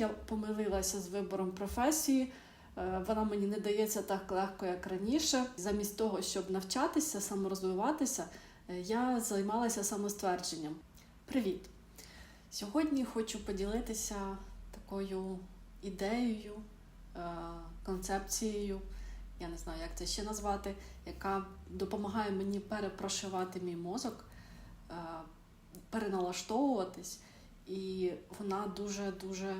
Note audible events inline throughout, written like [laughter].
Я помилилася з вибором професії. Е, Вона мені не дається так легко, як раніше. Замість того, щоб навчатися, саморозвиватися, е, я займалася самоствердженням. Привіт! Сьогодні хочу поділитися такою ідеєю, е, концепцією, я не знаю, як це ще назвати, яка допомагає мені перепрошивати мій мозок, переналаштовуватись, і вона дуже-дуже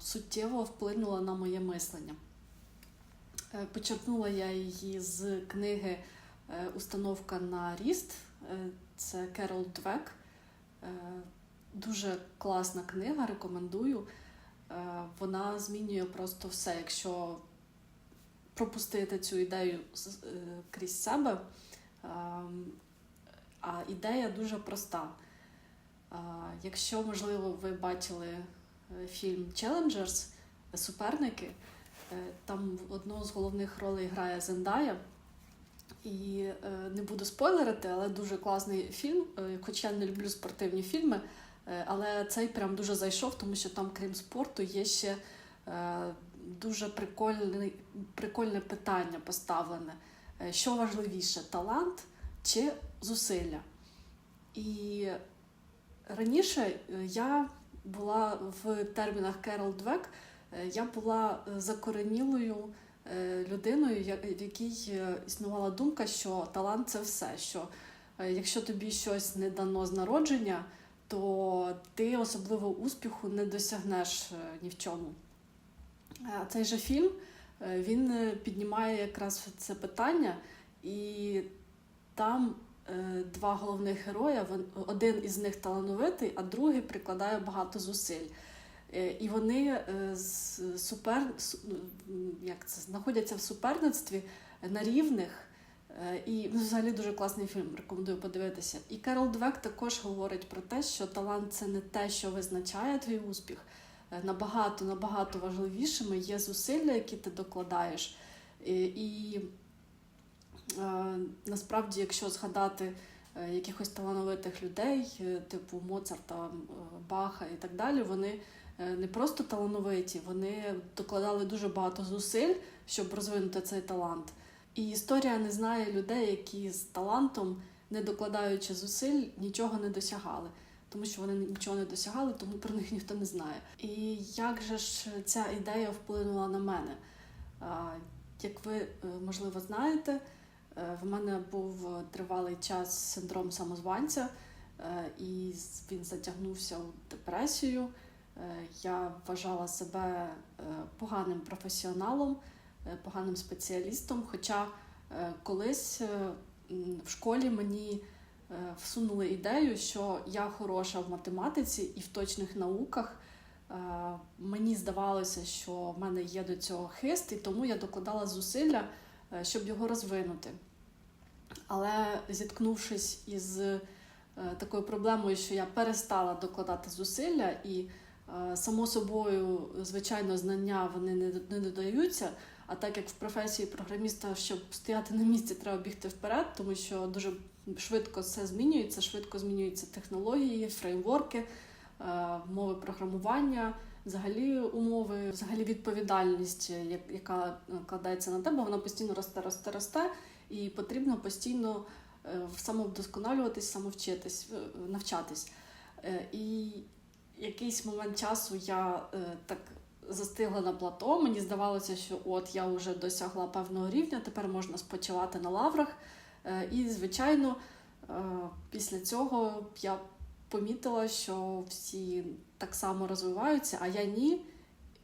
суттєво вплинула на моє мислення. Е, Почерпнула я її з книги е, Установка на ріст. Е, Це Керол Двек. Е, Дуже класна книга, рекомендую. Е, Вона змінює просто все. Якщо пропустити цю ідею е, крізь себе. Ем, А ідея дуже проста. Якщо, можливо, ви бачили е, фільм Challengers, суперники, е, там одну з головних ролей грає Зендая. І е, не буду спойлерити, але дуже класний фільм. Е, Хоч я не люблю спортивні фільми, е, але цей прям дуже зайшов, тому що там, крім спорту, є ще е, дуже прикольне, прикольне питання поставлене. Е, Що важливіше, талант чи зусилля? І раніше е, я була в термінах Керол Двек, е, я була е, закоренілою е, людиною, в якій існувала думка, що талант це все. Що якщо тобі щось не дано з народження, то ти особливо успіху не досягнеш ні в чому. Цей же фільм він піднімає якраз це питання, і там два головних героя. Один із них талановитий, а другий прикладає багато зусиль. Е, І вони е, супер, як це, знаходяться в суперництві на рівних. Е, І ну, взагалі дуже класний фільм, рекомендую подивитися. І Керол Двек також говорить про те, що талант це не те, що визначає твій успіх. Е, Набагато набагато важливішими є зусилля, які ти докладаєш. І, е, насправді, якщо згадати е, якихось талановитих людей, е, типу Моцарта, е, Баха і так далі, вони е, не просто талановиті, вони докладали дуже багато зусиль, щоб розвинути цей талант. І історія не знає людей, які з талантом, не докладаючи зусиль, нічого не досягали. Тому що вони нічого не досягали, тому про них ніхто не знає. І як же ж ця ідея вплинула на мене? Як ви, е, можливо, знаєте, е, в мене був тривалий час синдром самозванця, е, і він затягнувся у депресію. Е, Я вважала себе е, поганим професіоналом, е, поганим спеціалістом. Хоча е, колись е, в школі мені е, всунули ідею, що я хороша в математиці і в точних науках. Е, Мені здавалося, що в мене є до цього хист, і тому я докладала зусилля, е, щоб його розвинути. Але зіткнувшись із е, такою проблемою, що я перестала докладати зусилля, і е, само собою, звичайно, знання вони не, додаються. А так як в професії програміста, щоб стояти на місці, треба бігти вперед, тому що дуже швидко все змінюється, швидко змінюються технології, фреймворки, е, мови програмування, взагалі умови, взагалі відповідальність, е, яка накладається на тебе, вона постійно росте, росте, росте, і потрібно постійно е, самовдосконалюватись, самовчитись, е, навчатись. Е, І якийсь момент часу я е, так застигла на плато. Мені здавалося, що от я вже досягла певного рівня, тепер можна спочивати на лаврах. Е, І, звичайно, е, після цього я помітила, що всі так само розвиваються, а я ні.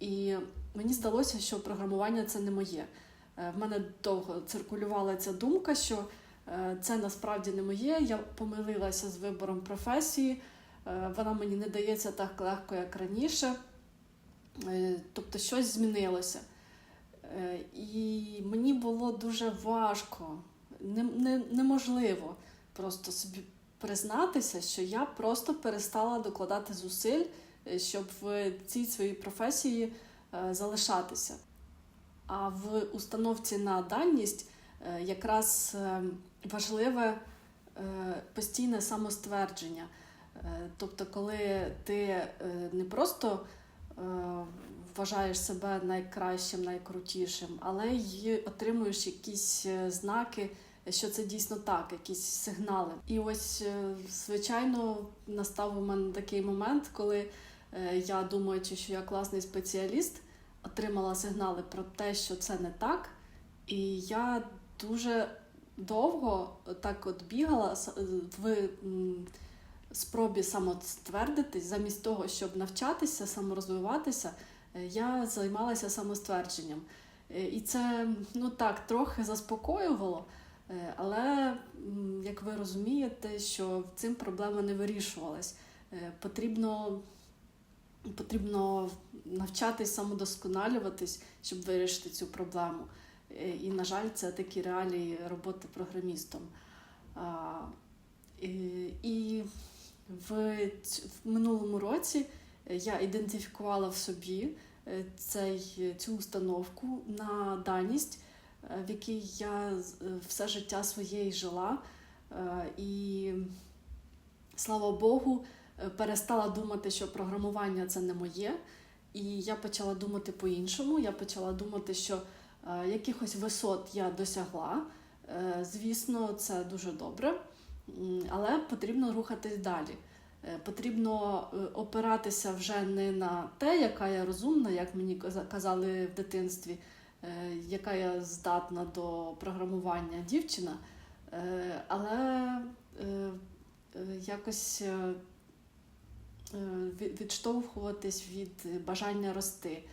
І мені здалося, що програмування це не моє. Е, В мене довго циркулювала ця думка, що е, це насправді не моє. Я помилилася з вибором професії. Е, Вона мені не дається так легко, як раніше. Тобто щось змінилося. І мені було дуже важко, не, не, неможливо просто собі признатися, що я просто перестала докладати зусиль, е, щоб в цій своїй професії е, залишатися. А в установці на даність е, якраз важливе постійне самоствердження. Тобто, коли ти не просто вважаєш себе найкращим, найкрутішим, але й отримуєш якісь знаки, що це дійсно так, якісь сигнали. І ось, е, звичайно, настав у мене такий момент, коли е, я, думаючи, що я класний спеціаліст, отримала сигнали про те, що це не так. І я дуже довго так от бігала в спробі самоствердитись, замість того, щоб навчатися, саморозвиватися, е, я займалася самоствердженням. Е, І це ну так трохи заспокоювало, е, але як ви розумієте, що цим проблема не вирішувалась. Е, Потрібно, потрібно навчатись самодосконалюватись, щоб вирішити цю проблему. Е, І, на жаль, це такі реалії роботи програмістом. І, в, минулому році я ідентифікувала в собі е, цей, цю установку на даність, е, в якій я е, все життя своє і жила. Е, І слава Богу, е, перестала думати, що програмування це не моє. І я почала думати по-іншому. Я почала думати, що е, якихось висот я досягла. Е, Звісно, це дуже добре, але потрібно рухатись далі. Е, Потрібно е, опиратися вже не на те, яка я розумна, як мені казали в дитинстві, е, яка я здатна до програмування дівчина, е, але е, е, якось е, е, від- відштовхуватись від бажання рости.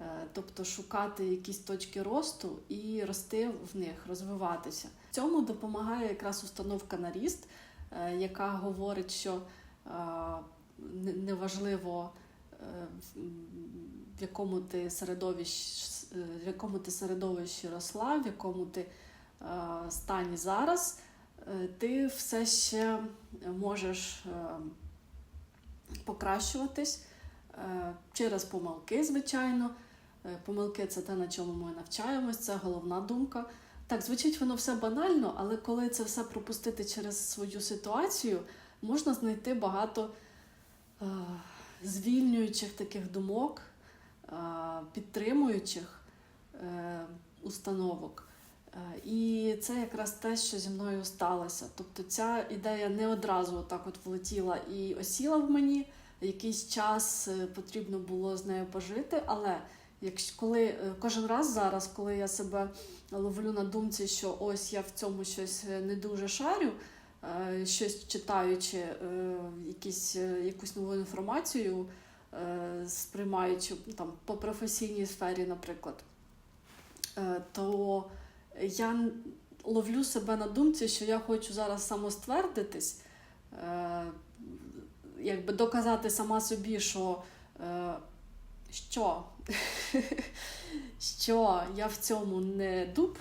Е, Тобто шукати якісь точки росту і рости в них, розвиватися. Цьому допомагає якраз установка на ріст, е, яка говорить, що е, неважливо, е, в якому ти середовищі, в якому ти середовищі росла, в якому ти е, стані зараз, е, ти все ще можеш е, покращуватись е, через помилки, звичайно. Е, Помилки це те, на чому ми навчаємось, це головна думка. Так, звучить воно все банально, але коли це все пропустити через свою ситуацію, можна знайти багато е, звільнюючих таких думок, е, підтримуючих е, установок. Е, І це якраз те, що зі мною сталося. Тобто ця ідея не одразу так от влетіла і осіла в мені. Якийсь час е, потрібно було з нею пожити, але якщо коли е, кожен раз зараз, коли я себе ловлю на думці, що ось я в цьому щось е, не дуже шарю, е, щось читаючи, е, якісь, е, якусь нову інформацію, е, сприймаючи ну, там по професійній сфері, наприклад, е, то я ловлю себе на думці, що я хочу зараз самоствердитись, е, якби доказати сама собі, що, е, що, [laughs] що я в цьому не дуб.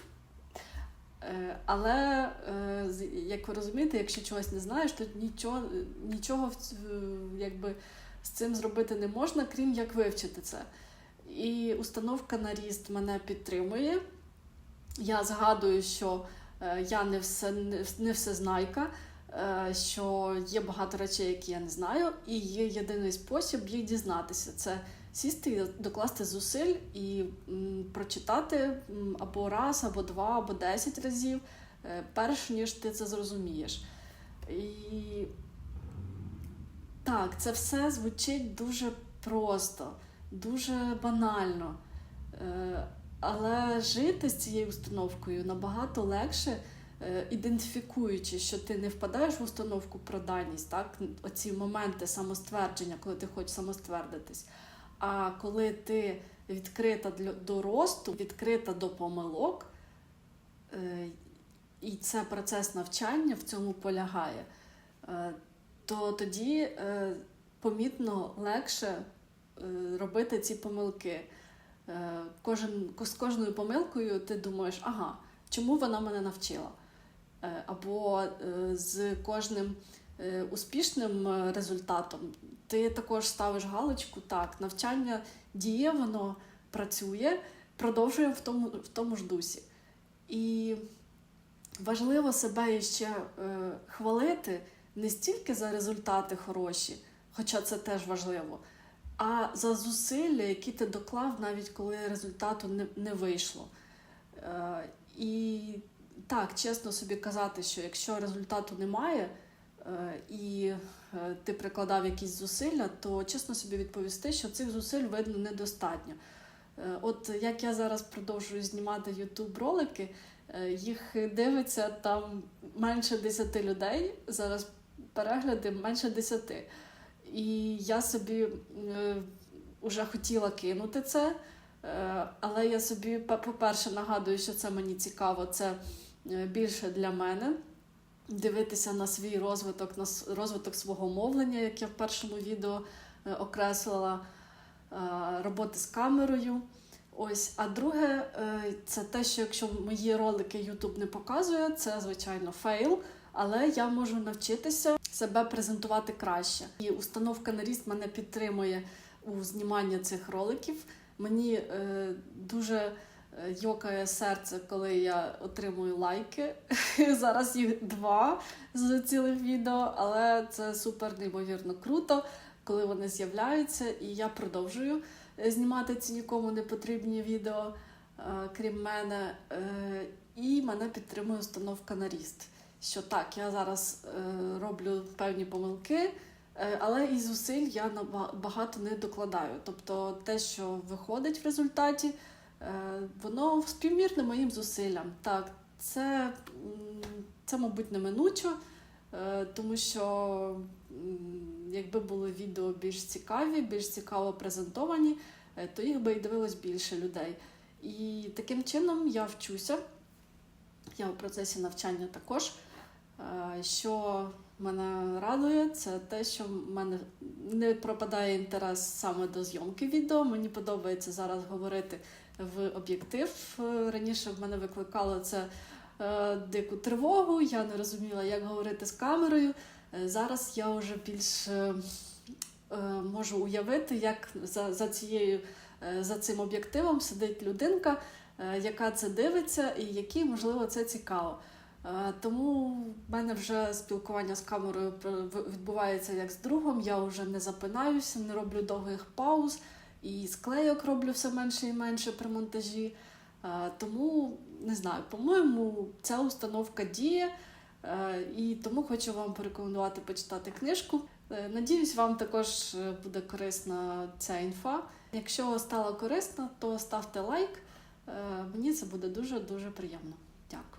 Е, Але, е, як ви розумієте, якщо чогось не знаєш, то нічого, нічого якби, з цим зробити не можна, крім як вивчити це. І установка на ріст мене підтримує. Я згадую, що е, я не все, не, не всезнайка, е, що є багато речей, які я не знаю, і є єдиний спосіб їх дізнатися. Це сісти докласти зусиль і прочитати або раз, або два, або десять разів, е, перш ніж ти це зрозумієш. І так, це все звучить дуже просто, дуже банально. Е, Але жити з цією установкою набагато легше, е, ідентифікуючи, що ти не впадаєш в установку про даність, так? оці моменти самоствердження, коли ти хочеш самоствердитись. А коли ти відкрита до росту, відкрита до помилок, е, і це процес навчання в цьому полягає, то тоді помітно легше робити ці помилки. Е, Кожен, з кожною помилкою ти думаєш, ага, чому вона мене навчила? Е, Або е, з кожним е, успішним е, результатом ти також ставиш галочку, так, навчання діє, воно працює, продовжуємо в тому, в тому ж дусі. І важливо себе ще е, хвалити не стільки за результати хороші, хоча це теж важливо, а за зусилля, які ти доклав, навіть коли результату не, не вийшло. Е, і так, чесно собі казати, що якщо результату немає, е, і е, ти прикладав якісь зусилля, то чесно собі відповісти, що цих зусиль видно недостатньо. Е, От як я зараз продовжую знімати YouTube ролики, е, їх дивиться там менше 10 людей. Зараз перегляди менше 10. І я собі е, вже хотіла кинути це. Е, Але я собі, по- по-перше, нагадую, що це мені цікаво, це е, більше для мене. Дивитися на свій розвиток, на розвиток свого мовлення, як я в першому відео е, окреслила, е, роботи з камерою. Ось, а друге, е, це те, що якщо мої ролики YouTube не показує, це звичайно фейл, але я можу навчитися себе презентувати краще. І установка на ріст мене підтримує у зніманні цих роликів. Мені е, дуже е, йокає серце, коли я отримую лайки. [laughs] Зараз їх два з цілих відео, але це супер неймовірно круто, коли вони з'являються, і я продовжую е, знімати ці нікому не потрібні відео, е, крім мене. Е, І мене підтримує установка на ріст. Що так, я зараз е, роблю певні помилки, Е, Але і зусиль я наба- багато не докладаю. Тобто те, що виходить в результаті, е, воно співмірне моїм зусиллям. Так, це, це мабуть, неминучо, е, тому що якби були відео більш цікаві, більш цікаво презентовані, то їх би і дивилось більше людей. І таким чином я вчуся. Я в процесі навчання також. Що мене радує, це те, що в мене не пропадає інтерес саме до зйомки відео. Мені подобається зараз говорити в об'єктив. Раніше в мене викликало це е, дику тривогу, я не розуміла, як говорити з камерою. Е, Зараз я вже більш е, можу уявити, як за, за, цією, за цим об'єктивом сидить людинка, яка це дивиться, і якій, можливо, це цікаво. Е, Тому в мене вже спілкування з камерою відбувається як з другом. Я вже не запинаюся, не роблю довгих пауз, і склейок роблю все менше і менше при монтажі. Е, Тому не знаю, по-моєму, ця установка діє. Е, І тому хочу вам порекомендувати почитати книжку. Надіюсь, вам також буде корисна ця інфа. Якщо стала корисна, то ставте лайк. Мені це буде дуже дуже приємно. Дякую.